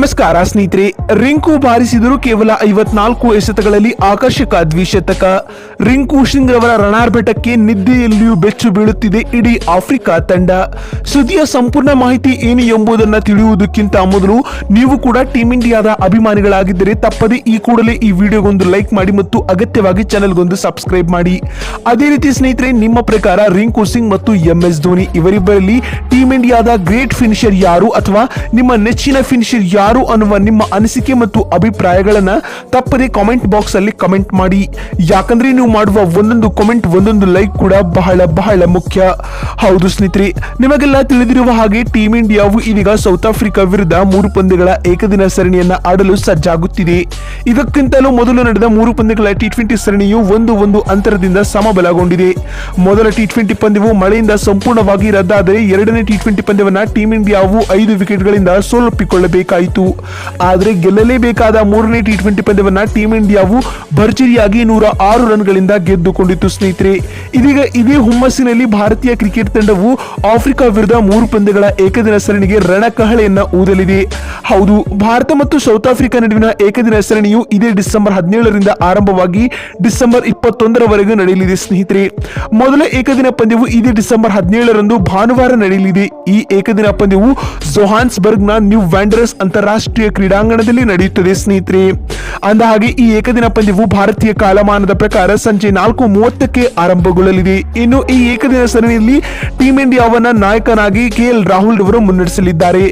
ನಮಸ್ಕಾರ ಸ್ನೇಹಿತರೆ, ರಿಂಕು ಬಾರಿಸಿದರು ಕೇವಲ ಐವತ್ನಾಲ್ಕು ಎಸೆತಗಳಲ್ಲಿ ಆಕರ್ಷಕ ದ್ವಿಶತಕ. ರಿಂಕು ಸಿಂಗ್ ಅವರ ರಣಾರ್ಭಟಕ್ಕೆ ನಿದ್ದೆಯಲ್ಲಿಯೂ ಬೆಚ್ಚು ಬೀಳುತ್ತಿದೆ ಇಡೀ ಆಫ್ರಿಕಾ ತಂಡ. ಸುದ್ದಿಯ ಸಂಪೂರ್ಣ ಮಾಹಿತಿ ಏನು ಎಂಬುದನ್ನು ತಿಳಿಯುವುದಕ್ಕಿಂತ ಮೊದಲು ನೀವು ಕೂಡ ಟೀಮ್ ಇಂಡಿಯಾದ ಅಭಿಮಾನಿಗಳಾಗಿದ್ದರೆ ತಪ್ಪದೆ ಈ ಕೂಡಲೇ ಈ ವಿಡಿಯೋಗೊಂದು ಲೈಕ್ ಮಾಡಿ ಮತ್ತು ಅಗತ್ಯವಾಗಿ ಚಾನೆಲ್ಗೊಂದು ಸಬ್ಸ್ಕ್ರೈಬ್ ಮಾಡಿ. ಅದೇ ರೀತಿ ಸ್ನೇಹಿತರೆ, ನಿಮ್ಮ ಪ್ರಕಾರ ರಿಂಕು ಸಿಂಗ್ ಮತ್ತು ಎಂ ಎಸ್ ಧೋನಿ ಇವರಿಬ್ಬರಲ್ಲಿ ಟೀಮ್ ಇಂಡಿಯಾದ ಗ್ರೇಟ್ ಫಿನಿಷರ್ ಯಾರು ಅಥವಾ ನಿಮ್ಮ ನೆಚ್ಚಿನ ಫಿನಿಷರ್ ಯಾರು? ಅನ್ನುವ ನಿಮ್ಮ ಅನಿಸಿಕೆ ಮತ್ತು ಅಭಿಪ್ರಾಯಗಳನ್ನ ತಪ್ಪದೆ ಕಾಮೆಂಟ್ ಬಾಕ್ಸ್ ಅಲ್ಲಿ ಕಮೆಂಟ್ ಮಾಡಿ. ಯಾಕಂದ್ರೆ ನೀವು ಮಾಡುವ ಒಂದೊಂದು ಕಾಮೆಂಟ್ ಒಂದೊಂದು ಲೈಕ್ ಕೂಡ ಬಹಳ ಬಹಳ ಮುಖ್ಯ. ಹೌದು ಸ್ನೇಹಿತರೆ, ನಿಮಗೆಲ್ಲ ತಿಳಿದಿರುವ ಹಾಗೆ ಟೀಮ್ ಇಂಡಿಯಾವು ಇದೀಗ ಸೌತ್ ಆಫ್ರಿಕಾ ವಿರುದ್ಧ ಮೂರು ಪಂದ್ಯಗಳ ಏಕದಿನ ಸರಣಿಯನ್ನ ಆಡಲು ಸಜ್ಜಾಗುತ್ತಿದೆ. ಇದಕ್ಕಿಂತಲೂ ಮೊದಲು ನಡೆದ ಮೂರು ಪಂದ್ಯಗಳ ಟಿ ಟ್ವೆಂಟಿ ಸರಣಿಯು ಒಂದು ಒಂದು ಅಂತರದಿಂದ ಸಮಬಲಗೊಂಡಿದೆ. ಮೊದಲ ಟಿ ಟ್ವೆಂಟಿ ಪಂದ್ಯವು ಮಳೆಯಿಂದ ಸಂಪೂರ್ಣವಾಗಿ ರದ್ದಾದರೆ ಎರಡನೇ ಟಿ ಟ್ವೆಂಟಿ ಪಂದ್ಯವನ್ನ ಟೀಮ್ ಇಂಡಿಯಾವು ಐದು ವಿಕೆಟ್ಗಳಿಂದ ಸೋಲೊಪ್ಪಿಕೊಳ್ಳಬೇಕಾಯಿತು. ಆದರೆ ಗೆಲ್ಲಲೇಬೇಕಾದ ಮೂರನೇ ಟಿ ಟ್ವೆಂಟಿ ಪಂದ್ಯವನ್ನ ಟೀಮ್ ಇಂಡಿಯಾವು ಭರ್ಜರಿಯಾಗಿ ನೂರ ಆರು ರನ್ಗಳಿಂದ ಗೆದ್ದುಕೊಂಡಿತ್ತು ಸ್ನೇಹಿತರೆ. ಇದೀಗ ಇದೇ ಹುಮ್ಮಸ್ಸಿನಲ್ಲಿ ಭಾರತೀಯ ಕ್ರಿಕೆಟ್ ತಂಡವು ಆಫ್ರಿಕಾ ವಿರುದ್ಧ ಮೂರು ಪಂದ್ಯಗಳ ಏಕದಿನ ಸರಣಿಗೆ ರಣಕಹಳೆಯನ್ನ ಊದಲಿದೆ. ಹೌದು, ಭಾರತ ಮತ್ತು ಸೌತ್ ಆಫ್ರಿಕಾ ನಡುವಿನ ಏಕದಿನ ಸರಣಿಯು ಇದೇ ಡಿಸೆಂಬರ್ ಹದಿನೇಳರಿಂದ ಆರಂಭವಾಗಿ ಡಿಸೆಂಬರ್ ಇಪ್ಪತ್ತೊಂದರವರೆಗೂ ನಡೆಯಲಿದೆ ಸ್ನೇಹಿತರೆ. ಮೊದಲ ಏಕದಿನ ಪಂದ್ಯವು ಇದೇ ಡಿಸೆಂಬರ್ ಹದಿನೇಳರಂದು ಭಾನುವಾರ ನಡೆಯಲಿದೆ. ಈ ಏಕದಿನ ಪಂದ್ಯವು ಜೊಹಾನ್ಸ್ಬರ್ಗ್ನ ನ್ಯೂ ವ್ಯಾಂಡರ್ಸ್ ಅಂತಾರಾಷ್ಟ್ರೀಯ ಕ್ರೀಡಾಂಗಣದಲ್ಲಿ ನಡೆಯುತ್ತದೆ ಸ್ನೇಹಿತರೆ. ಅಂದ ಹಾಗೆ ಈ ಏಕದಿನ ಪಂದ್ಯವು ಭಾರತೀಯ ಕಾಲಮಾನದ ಪ್ರಕಾರ ಸಂಜೆ ನಾಲ್ಕು ಮೂವತ್ತಕ್ಕೆ ಆರಂಭಗೊಳ್ಳಲಿದೆ. ಇನ್ನು ಈ ಏಕದಿನ ಸರಣಿಯಲ್ಲಿ ಟೀಂ ಇಂಡಿಯಾವನ್ನ ನಾಯಕನಾಗಿ ಕೆ ಎಲ್ ರಾಹುಲ್ ಅವರು ಮುನ್ನಡೆಸಲಿದ್ದಾರೆ.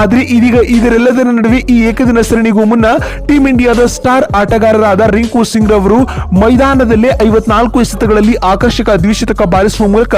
ಆದರೆ ಇದೀಗ ಇದರೆಲ್ಲದರ ನಡುವೆ ಈ ಏಕದಿನ ಸರಣಿಗೂ ಮುನ್ನ ಟೀಂ ಇಂಡಿಯಾದ ಸ್ಟಾರ್ ಆಟಗಾರರಾದ ರಿಂಕು ಸಿಂಗ್ ರವರು ಮೈದಾನದಲ್ಲೇ ಐವತ್ನಾಲ್ಕು ಎಸೆತಗಳಲ್ಲಿ ಆಕರ್ಷಕ ದ್ವಿಶತಕ ಬಾರಿಸುವ ಮೂಲಕ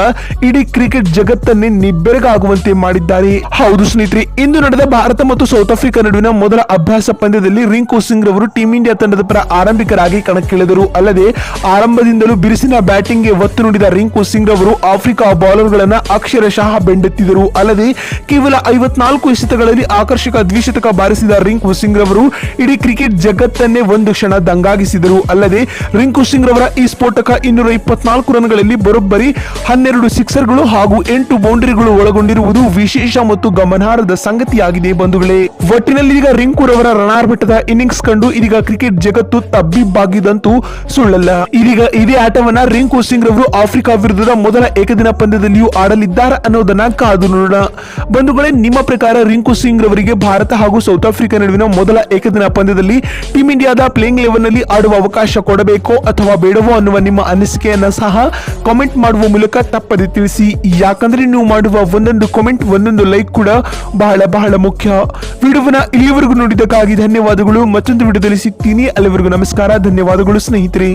ಇಡೀ ಕ್ರಿಕೆಟ್ ಜಗತ್ತನ್ನೇ ನಿಬ್ಬೆರಗಾಗುವಂತೆ ಮಾಡಿದ್ದಾರೆ. ಹೌದು ಸ್ನೇಹಿತರೆ, ಇಂದು ನಡೆದ ಭಾರತ ಮತ್ತು ಸೌತ್ ಆಫ್ರಿಕಾ ನಡುವಿನ ಮೊದಲ ಅಭ್ಯಾಸ ಪಂದ್ಯದಲ್ಲಿ ರಿಂಕು ಸಿಂಗ್ ಅವರು ಟೀಮ್ ಇಂಡಿಯಾ ತಂಡದ ಪರ ಆರಂಭಿಕರಾಗಿ ಕಣಕ್ಕಿಳಿದರು ಅಲ್ಲದೆ ಆರಂಭದಿಂದಲೂ ಬಿರುಸಿನ ಬ್ಯಾಟಿಂಗ್ಗೆ ಒತ್ತು ನೀಡಿದ ರಿಂಕು ಸಿಂಗ್ ರವರು ಆಫ್ರಿಕಾ ಬೌಲರ್ಗಳನ್ನು ಅಕ್ಷರಶಃ ಬೆಂಡೆತ್ತಿದರು. ಅಲ್ಲದೆ ಕೇವಲ ಐವತ್ನಾಲ್ಕು ಎಸೆತಗಳಲ್ಲಿ ಆಕರ್ಷಕ ದ್ವಿಶತಕ ಬಾರಿಸಿದ ರಿಂಕು ಸಿಂಗ್ ಅವರು ಇಡೀ ಕ್ರಿಕೆಟ್ ಜಗತ್ತನ್ನೇ ಒಂದು ಕ್ಷಣ ದಂಗಾಗಿಸಿದರು. ಅಲ್ಲದೆ ರಿಂಕು ಸಿಂಗ್ ರವರ ಈ ಸ್ಫೋಟಕ ಇನ್ನೂರ ಇಪ್ಪತ್ನಾಲ್ಕು ರನ್ಗಳಲ್ಲಿ ಬರೋಬ್ಬರಿ ಹನ್ನೆರಡು ಸಿಕ್ಸರ್ಗಳು ಹಾಗೂ ಎಂಟು ಬೌಂಡರಿಗಳು ಒಳಗೊಂಡಿರುವುದು ವಿಶೇಷ ಮತ್ತು ಗಮನಾರ್ಹದ ಸಂಗತಿಯಾಗಿದೆ ಬಂಧುಗಳೇ. ಒಟ್ಟಿನಲ್ಲಿ ಈಗ ರಿಂಕು ರವರ ರಣಾರ್ಭಟದ ಇನ್ನಿಂಗ್ಸ್ ಕಂಡು ಇದೀಗ ಕ್ರಿಕೆಟ್ ಜಗತ್ತು ತಬ್ಬಿಬ್ಬಾಗಿದಂತೂ ಸುಳ್ಳಲ್ಲ. ಇದೀಗ ಇದೇ ಆಟವನ್ನ ರಿಂಕು ಸಿಂಗ್ ರವರು ಆಫ್ರಿಕಾ ವಿರುದ್ಧದ ಮೊದಲ ಏಕದಿನ ಪಂದ್ಯದಲ್ಲಿಯೂ ಆಡಲಿದ್ದಾರೆ ಅನ್ನೋದನ್ನ ಕಾದು ನೋಡೋಣ. ಬಂಧುಗಳೇ, ನಿಮ್ಮ ಪ್ರಕಾರ ರಿಂಕು ಸಿಂಗ್ ರವರಿಗೆ ಭಾರತ ಹಾಗೂ ಸೌತ್ ಆಫ್ರಿಕಾ ನಡುವಿನ ಮೊದಲ ಏಕದಿನ ಪಂದ್ಯದಲ್ಲಿ ಟೀಮ್ ಇಂಡಿಯಾದ ಪ್ಲೇಯಿಂಗ್ ಲೆವೆನ್ನಲ್ಲಿ ಆಡುವ ಅವಕಾಶ ಕೊಡಬೇಕೋ ಅಥವಾ ಬೇಡವೋ ಅನ್ನುವ ನಿಮ್ಮ ಅನಿಸಿಕೆಯನ್ನ ಸಹ ಕಾಮೆಂಟ್ ಮಾಡುವ ಮೂಲಕ ತಪ್ಪದೆ ತಿಳಿಸಿ. ಯಾಕಂದ್ರೆ ನೀವು ಮಾಡುವ ಒಂದೊಂದು ಕಾಮೆಂಟ್, ಒಂದೊಂದು ಲೈಕ್ ಕೂಡ ಬಹಳ ಬಹಳ ಮುಖ್ಯ. ವಿಡಿಯೋವನ್ನ ಇಲ್ಲಿವರೆಗೂ ನೋಡಿದ್ದಕ್ಕಾಗಿ ಧನ್ಯವಾದಗಳು. ಮತ್ತೊಂದು ವಿಡಿಯೋದಲ್ಲಿ ಸಿಗ್ತೀನಿ ಅಲ್ಲಿವರೆಗೂ ನಮಸ್ಕಾರ. ಧನ್ಯವಾದಗಳು ಸ್ನೇಹಿತರೆ.